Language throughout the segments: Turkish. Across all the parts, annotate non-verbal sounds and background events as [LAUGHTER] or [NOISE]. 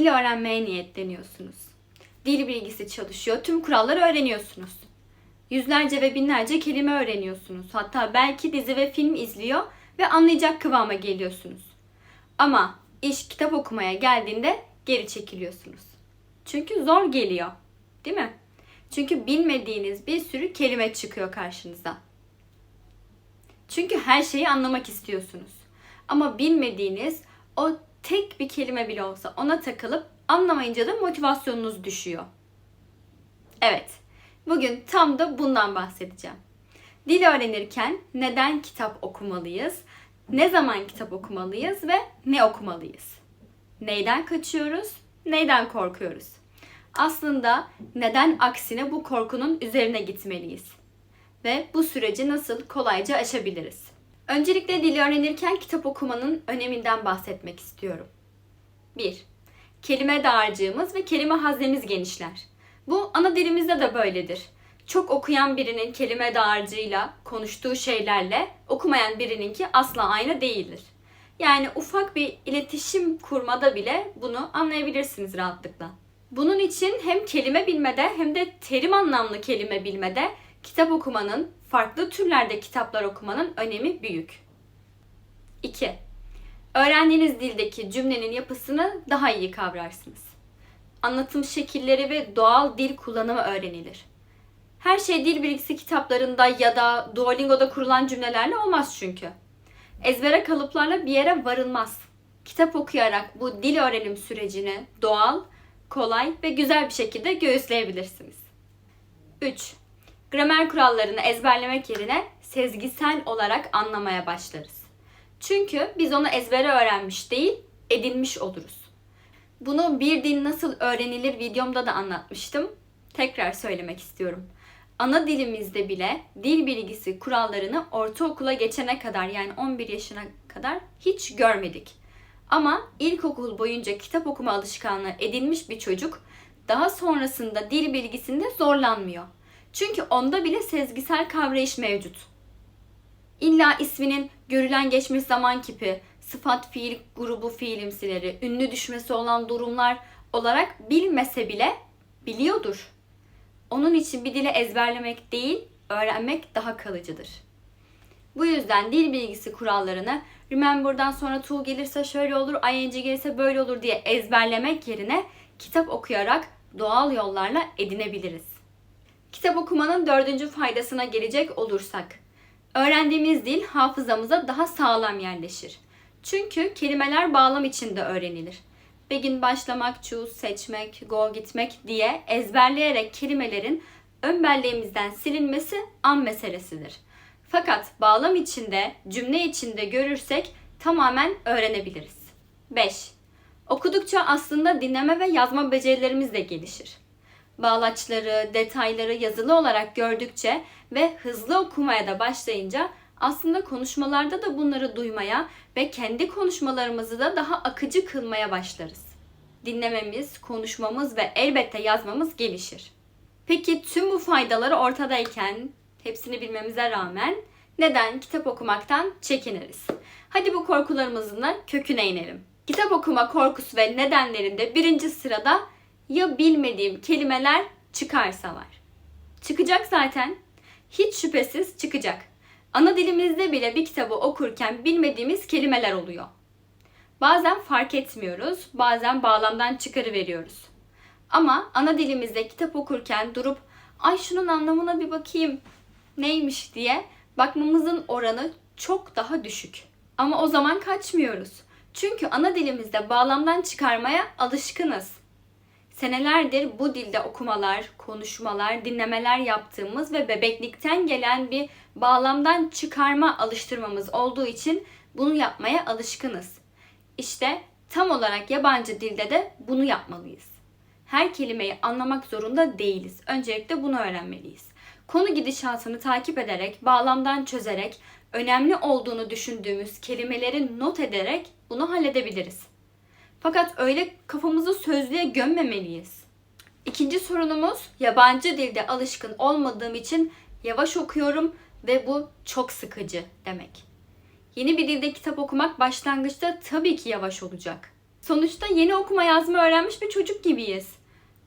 dil öğrenmeye niyetleniyorsunuz. Dil bilgisi çalışıyor, tüm kuralları öğreniyorsunuz. Yüzlerce ve binlerce kelime öğreniyorsunuz. Hatta belki dizi ve film izliyor ve anlayacak kıvama geliyorsunuz. Ama iş kitap okumaya geldiğinde geri çekiliyorsunuz. Çünkü zor geliyor. Değil mi? Çünkü bilmediğiniz bir sürü kelime çıkıyor karşınıza. Çünkü her şeyi anlamak istiyorsunuz. Ama bilmediğiniz o tek bir kelime bile olsa ona takılıp anlamayınca da motivasyonunuz düşüyor. Evet, bugün tam da bundan bahsedeceğim. Dil öğrenirken neden kitap okumalıyız, ne zaman kitap okumalıyız ve ne okumalıyız? Neyden kaçıyoruz, neyden korkuyoruz? Aslında neden aksine bu korkunun üzerine gitmeliyiz? Ve bu süreci nasıl kolayca aşabiliriz? Öncelikle dil öğrenirken kitap okumanın öneminden bahsetmek istiyorum. 1. Kelime dağarcığımız ve kelime haznemiz genişler. Bu ana dilimizde de böyledir. Çok okuyan birinin kelime dağarcığıyla, konuştuğu şeylerle okumayan birininki asla aynı değildir. Yani ufak bir iletişim kurmada bile bunu anlayabilirsiniz rahatlıkla. Bunun için hem kelime bilmede hem de terim anlamlı kelime bilmede kitap okumanın, farklı türlerde kitaplar okumanın önemi büyük. 2. Öğrendiğiniz dildeki cümlenin yapısını daha iyi kavrarsınız. Anlatım şekilleri ve doğal dil kullanımı öğrenilir. Her şey dil bilgisi kitaplarında ya da Duolingo'da kurulan cümlelerle olmaz çünkü. Ezbere kalıplarla bir yere varılmaz. Kitap okuyarak bu dil öğrenim sürecini doğal, kolay ve güzel bir şekilde göğüsleyebilirsiniz. 3. Gramer kurallarını ezberlemek yerine sezgisel olarak anlamaya başlarız. Çünkü biz onu ezbere öğrenmiş değil, edinmiş oluruz. Bunu bir dil nasıl öğrenilir videomda da anlatmıştım. Tekrar söylemek istiyorum. Ana dilimizde bile dil bilgisi kurallarını ortaokula geçene kadar yani 11 yaşına kadar hiç görmedik. Ama ilkokul boyunca kitap okuma alışkanlığı edinmiş bir çocuk daha sonrasında dil bilgisinde zorlanmıyor. Çünkü onda bile sezgisel kavrayış mevcut. İlla isminin görülen geçmiş zaman kipi, sıfat fiil grubu fiilimsileri, ünlü düşmesi olan durumlar olarak bilmese bile biliyordur. Onun için bir dili ezberlemek değil, öğrenmek daha kalıcıdır. Bu yüzden dil bilgisi kurallarını remember'dan sonra to gelirse şöyle olur, ing gelirse böyle olur diye ezberlemek yerine kitap okuyarak doğal yollarla edinebiliriz. Kitap okumanın dördüncü faydasına gelecek olursak. Öğrendiğimiz dil hafızamıza daha sağlam yerleşir. Çünkü kelimeler bağlam içinde öğrenilir. Begin başlamak, choose, seçmek, go gitmek diye ezberleyerek kelimelerin ön belleğimizden silinmesi an meselesidir. Fakat bağlam içinde, cümle içinde görürsek tamamen öğrenebiliriz. 5. Okudukça aslında dinleme ve yazma becerilerimiz de gelişir. Bağlaçları, detayları yazılı olarak gördükçe ve hızlı okumaya da başlayınca aslında konuşmalarda da bunları duymaya ve kendi konuşmalarımızı da daha akıcı kılmaya başlarız. Dinlememiz, konuşmamız ve elbette yazmamız gelişir. Peki tüm bu faydaları ortadayken hepsini bilmemize rağmen neden kitap okumaktan çekiniriz? Hadi bu korkularımızın da köküne inelim. Kitap okuma korkusu ve nedenlerinde birinci sırada ya bilmediğim kelimeler çıkarsa var. Çıkacak zaten. Hiç şüphesiz çıkacak. Ana dilimizde bile bir kitabı okurken bilmediğimiz kelimeler oluyor. Bazen fark etmiyoruz, bazen bağlamdan çıkarıveriyoruz. Ama ana dilimizde kitap okurken durup ay şunun anlamına bir bakayım neymiş diye bakmamızın oranı çok daha düşük. Ama o zaman kaçmıyoruz. Çünkü ana dilimizde bağlamdan çıkarmaya alışkınız. Senelerdir bu dilde okumalar, konuşmalar, dinlemeler yaptığımız ve bebeklikten gelen bir bağlamdan çıkarma alıştırmamız olduğu için bunu yapmaya alışkınız. İşte tam olarak yabancı dilde de bunu yapmalıyız. Her kelimeyi anlamak zorunda değiliz. Öncelikle bunu öğrenmeliyiz. Konu gidişatını takip ederek, bağlamdan çözerek, önemli olduğunu düşündüğümüz kelimeleri not ederek bunu halledebiliriz. Fakat öyle kafamızı sözlüğe gömmemeliyiz. İkinci sorunumuz yabancı dilde alışkın olmadığım için yavaş okuyorum ve bu çok sıkıcı demek. Yeni bir dilde kitap okumak başlangıçta tabii ki yavaş olacak. Sonuçta yeni okuma yazma öğrenmiş bir çocuk gibiyiz.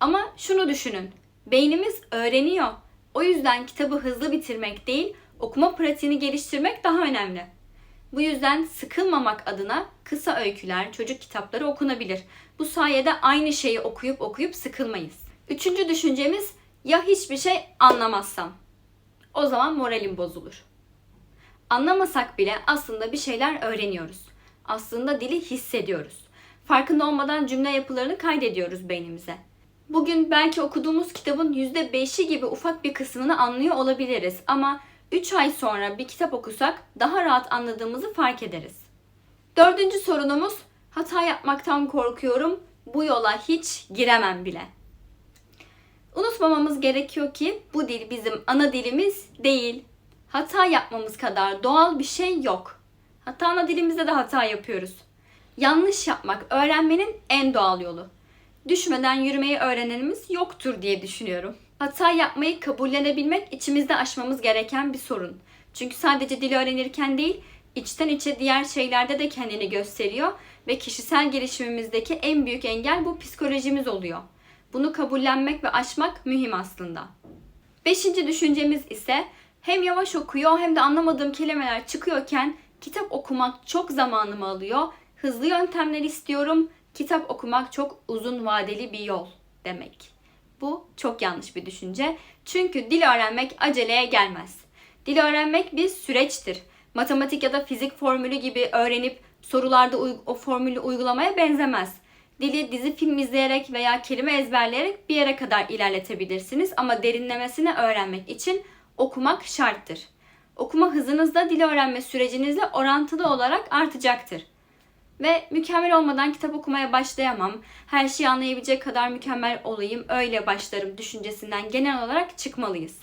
Ama şunu düşünün. Beynimiz öğreniyor. O yüzden kitabı hızlı bitirmek değil, okuma pratiğini geliştirmek daha önemli. Bu yüzden sıkılmamak adına kısa öyküler, çocuk kitapları okunabilir. Bu sayede aynı şeyi okuyup okuyup sıkılmayız. Üçüncü düşüncemiz ya hiçbir şey anlamazsam? O zaman moralim bozulur. Anlamasak bile aslında bir şeyler öğreniyoruz. Aslında dili hissediyoruz. Farkında olmadan cümle yapılarını kaydediyoruz beynimize. Bugün belki okuduğumuz kitabın %5'i gibi ufak bir kısmını anlıyor olabiliriz ama 3 ay sonra bir kitap okusak daha rahat anladığımızı fark ederiz. Dördüncü sorunumuz hata yapmaktan korkuyorum. Bu yola hiç giremem bile. Unutmamamız gerekiyor ki bu dil bizim ana dilimiz değil. Hata yapmamız kadar doğal bir şey yok. Hatta ana dilimizde de hata yapıyoruz. Yanlış yapmak öğrenmenin en doğal yolu. Düşmeden yürümeyi öğrenenimiz yoktur diye düşünüyorum. Hata yapmayı kabullenebilmek içimizde aşmamız gereken bir sorun. Çünkü sadece dil öğrenirken değil, içten içe diğer şeylerde de kendini gösteriyor ve kişisel gelişimimizdeki en büyük engel bu psikolojimiz oluyor. Bunu kabullenmek ve aşmak mühim aslında. Beşinci düşüncemiz ise hem yavaş okuyor hem de anlamadığım kelimeler çıkıyorken kitap okumak çok zamanımı alıyor. Hızlı yöntemler istiyorum. Kitap okumak çok uzun vadeli bir yol demek. Bu çok yanlış bir düşünce. Çünkü dil öğrenmek aceleye gelmez. Dil öğrenmek bir süreçtir. Matematik ya da fizik formülü gibi öğrenip sorularda o formülü uygulamaya benzemez. Dili dizi film izleyerek veya kelime ezberleyerek bir yere kadar ilerletebilirsiniz ama derinlemesine öğrenmek için okumak şarttır. Okuma hızınız da dil öğrenme sürecinizle orantılı olarak artacaktır. Ve mükemmel olmadan kitap okumaya başlayamam. Her şeyi anlayabilecek kadar mükemmel olayım, öyle başlarım düşüncesinden genel olarak çıkmalıyız.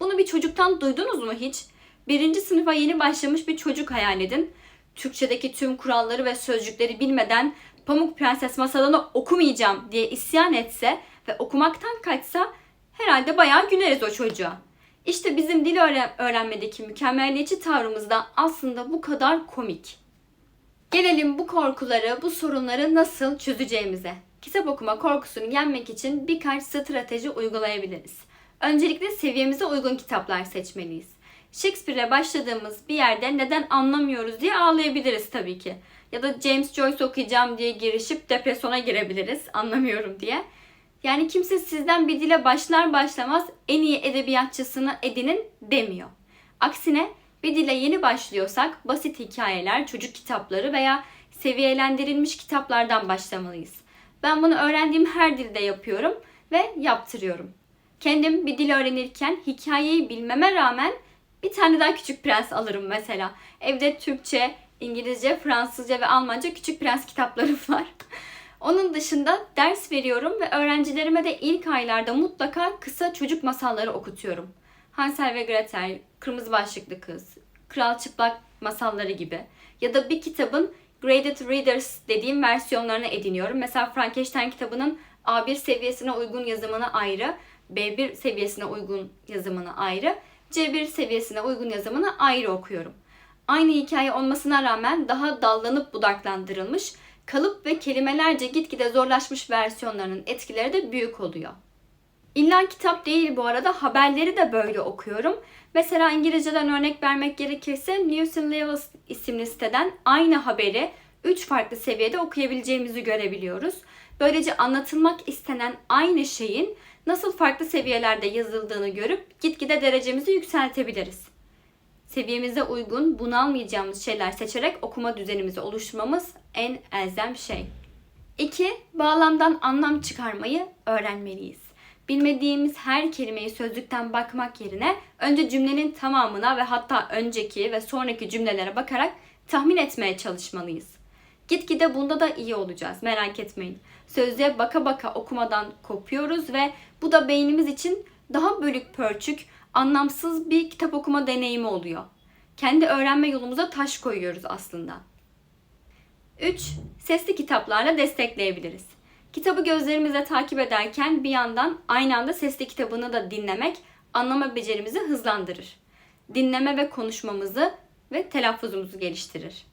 Bunu bir çocuktan duydunuz mu hiç? Birinci sınıfa yeni başlamış bir çocuk hayal edin. Türkçedeki tüm kuralları ve sözcükleri bilmeden Pamuk Prenses masalını okumayacağım diye isyan etse ve okumaktan kaçsa herhalde bayağı güleriz o çocuğa. İşte bizim dil öğrenmedeki mükemmelliyetçi tavrımız da aslında bu kadar komik. Gelelim bu korkuları, bu sorunları nasıl çözeceğimize. Kitap okuma korkusunu yenmek için birkaç strateji uygulayabiliriz. Öncelikle seviyemize uygun kitaplar seçmeliyiz. Shakespeare'e başladığımız bir yerde neden anlamıyoruz diye ağlayabiliriz tabii ki. Ya da James Joyce okuyacağım diye girişip depresyona girebiliriz anlamıyorum diye. Yani kimse sizden bir dile başlar başlamaz en iyi edebiyatçısını edinin demiyor. Aksine bir dile yeni başlıyorsak basit hikayeler, çocuk kitapları veya seviyelendirilmiş kitaplardan başlamalıyız. Ben bunu öğrendiğim her dilde yapıyorum ve yaptırıyorum. Kendim bir dil öğrenirken hikayeyi bilmeme rağmen bir tane daha Küçük Prens alırım mesela. Evde Türkçe, İngilizce, Fransızca ve Almanca Küçük Prens kitaplarım [LAUGHS] var. Onun dışında ders veriyorum ve öğrencilerime de ilk aylarda mutlaka kısa çocuk masalları okutuyorum. Hansel ve Gretel, Kırmızı Başlıklı Kız, Kral Çıplak masalları gibi. Ya da bir kitabın Graded Readers dediğim versiyonlarını ediniyorum. Mesela Frankenstein kitabının A1 seviyesine uygun yazımını ayrı, B1 seviyesine uygun yazımını ayrı, C1 seviyesine uygun yazımını ayrı okuyorum. Aynı hikaye olmasına rağmen daha dallanıp budaklandırılmış, kalıp ve kelimelerce gitgide zorlaşmış versiyonlarının etkileri de büyük oluyor. İlla kitap değil bu arada haberleri de böyle okuyorum. Mesela İngilizceden örnek vermek gerekirse News and Levels isimli siteden aynı haberi 3 farklı seviyede okuyabileceğimizi görebiliyoruz. Böylece anlatılmak istenen aynı şeyin nasıl farklı seviyelerde yazıldığını görüp gitgide derecemizi yükseltebiliriz. Seviyemize uygun, bunalmayacağımız şeyler seçerek okuma düzenimizi oluşturmamız en elzem şey. 2. Bağlamdan anlam çıkarmayı öğrenmeliyiz. Bilmediğimiz her kelimeyi sözlükten bakmak yerine önce cümlenin tamamına ve hatta önceki ve sonraki cümlelere bakarak tahmin etmeye çalışmalıyız. Gitgide bunda da iyi olacağız merak etmeyin. Sözlüğe baka baka okumadan kopuyoruz ve bu da beynimiz için daha bölük pörçük, anlamsız bir kitap okuma deneyimi oluyor. Kendi öğrenme yolumuza taş koyuyoruz aslında. 3. Sesli kitaplarla destekleyebiliriz. Kitabı gözlerimizle takip ederken bir yandan aynı anda sesli kitabını da dinlemek anlama becerimizi hızlandırır. Dinleme ve konuşmamızı ve telaffuzumuzu geliştirir.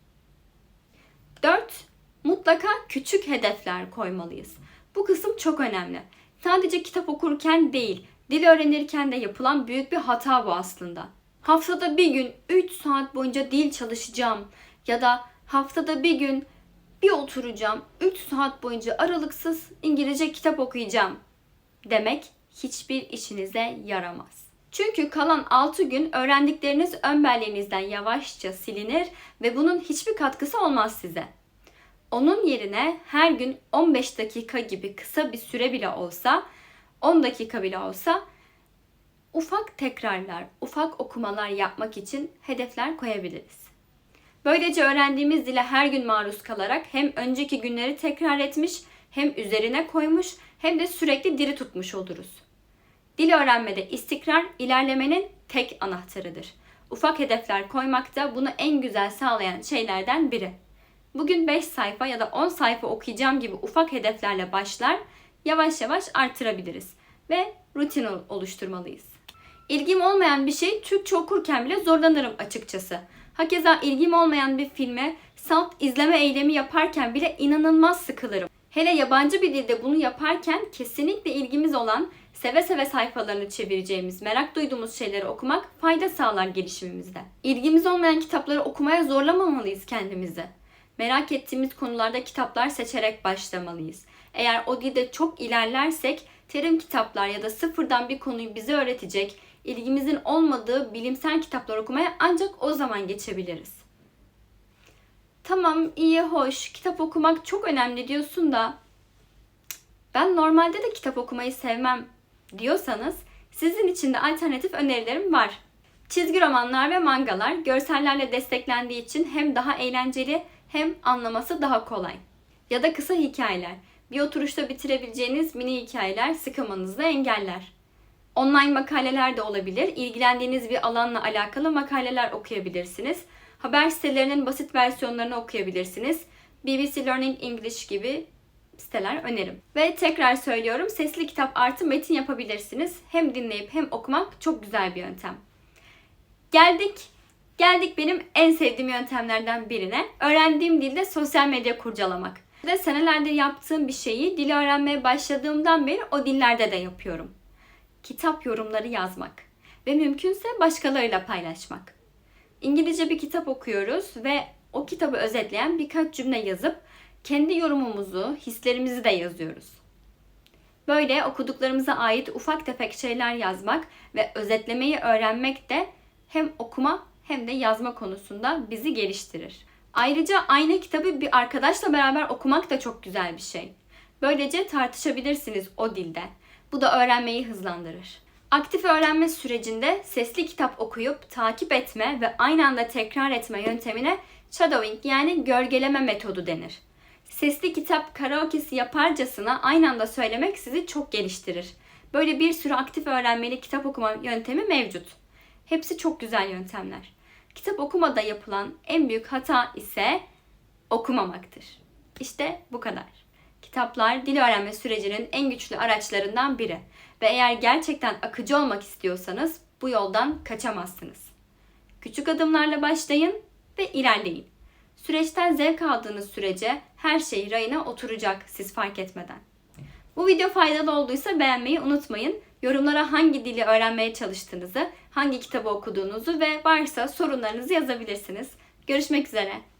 4. Mutlaka küçük hedefler koymalıyız. Bu kısım çok önemli. Sadece kitap okurken değil, dil öğrenirken de yapılan büyük bir hata bu aslında. Haftada bir gün 3 saat boyunca dil çalışacağım ya da haftada bir gün bir oturacağım 3 saat boyunca aralıksız İngilizce kitap okuyacağım demek hiçbir işinize yaramaz. Çünkü kalan 6 gün öğrendikleriniz ön belleğinizden yavaşça silinir ve bunun hiçbir katkısı olmaz size. Onun yerine her gün 15 dakika gibi kısa bir süre bile olsa, 10 dakika bile olsa ufak tekrarlar, ufak okumalar yapmak için hedefler koyabiliriz. Böylece öğrendiğimiz dile her gün maruz kalarak hem önceki günleri tekrar etmiş, hem üzerine koymuş, hem de sürekli diri tutmuş oluruz. Dil öğrenmede istikrar ilerlemenin tek anahtarıdır. Ufak hedefler koymak da bunu en güzel sağlayan şeylerden biri. Bugün 5 sayfa ya da 10 sayfa okuyacağım gibi ufak hedeflerle başlar, yavaş yavaş artırabiliriz ve rutin ol- oluşturmalıyız. İlgim olmayan bir şey Türkçe okurken bile zorlanırım açıkçası. Hakeza ilgim olmayan bir filme salt izleme eylemi yaparken bile inanılmaz sıkılırım. Hele yabancı bir dilde bunu yaparken kesinlikle ilgimiz olan, seve seve sayfalarını çevireceğimiz, merak duyduğumuz şeyleri okumak fayda sağlar gelişimimizde. İlgimiz olmayan kitapları okumaya zorlamamalıyız kendimizi. Merak ettiğimiz konularda kitaplar seçerek başlamalıyız. Eğer o dilde çok ilerlersek terim kitaplar ya da sıfırdan bir konuyu bize öğretecek, ilgimizin olmadığı bilimsel kitaplar okumaya ancak o zaman geçebiliriz. Tamam, iyi, hoş, kitap okumak çok önemli diyorsun da "Cık, ben normalde de kitap okumayı sevmem diyorsanız sizin için de alternatif önerilerim var. Çizgi romanlar ve mangalar görsellerle desteklendiği için hem daha eğlenceli hem anlaması daha kolay. Ya da kısa hikayeler. Bir oturuşta bitirebileceğiniz mini hikayeler sıkılmanızı engeller. Online makaleler de olabilir. İlgilendiğiniz bir alanla alakalı makaleler okuyabilirsiniz. Haber sitelerinin basit versiyonlarını okuyabilirsiniz. BBC Learning English gibi siteler önerim. Ve tekrar söylüyorum sesli kitap artı metin yapabilirsiniz. Hem dinleyip hem okumak çok güzel bir yöntem. Geldik. Geldik benim en sevdiğim yöntemlerden birine. Öğrendiğim dilde sosyal medya kurcalamak. Ve senelerdir yaptığım bir şeyi dili öğrenmeye başladığımdan beri o dillerde de yapıyorum. Kitap yorumları yazmak ve mümkünse başkalarıyla paylaşmak. İngilizce bir kitap okuyoruz ve o kitabı özetleyen birkaç cümle yazıp kendi yorumumuzu, hislerimizi de yazıyoruz. Böyle okuduklarımıza ait ufak tefek şeyler yazmak ve özetlemeyi öğrenmek de hem okuma hem de yazma konusunda bizi geliştirir. Ayrıca aynı kitabı bir arkadaşla beraber okumak da çok güzel bir şey. Böylece tartışabilirsiniz o dilde. Bu da öğrenmeyi hızlandırır. Aktif öğrenme sürecinde sesli kitap okuyup takip etme ve aynı anda tekrar etme yöntemine shadowing yani gölgeleme metodu denir. Sesli kitap karaoke'si yaparcasına aynı anda söylemek sizi çok geliştirir. Böyle bir sürü aktif öğrenmeli kitap okuma yöntemi mevcut. Hepsi çok güzel yöntemler. Kitap okumada yapılan en büyük hata ise okumamaktır. İşte bu kadar. Kitaplar dil öğrenme sürecinin en güçlü araçlarından biri ve eğer gerçekten akıcı olmak istiyorsanız bu yoldan kaçamazsınız. Küçük adımlarla başlayın ve ilerleyin. Süreçten zevk aldığınız sürece her şey rayına oturacak siz fark etmeden. Bu video faydalı olduysa beğenmeyi unutmayın. Yorumlara hangi dili öğrenmeye çalıştığınızı, hangi kitabı okuduğunuzu ve varsa sorunlarınızı yazabilirsiniz. Görüşmek üzere.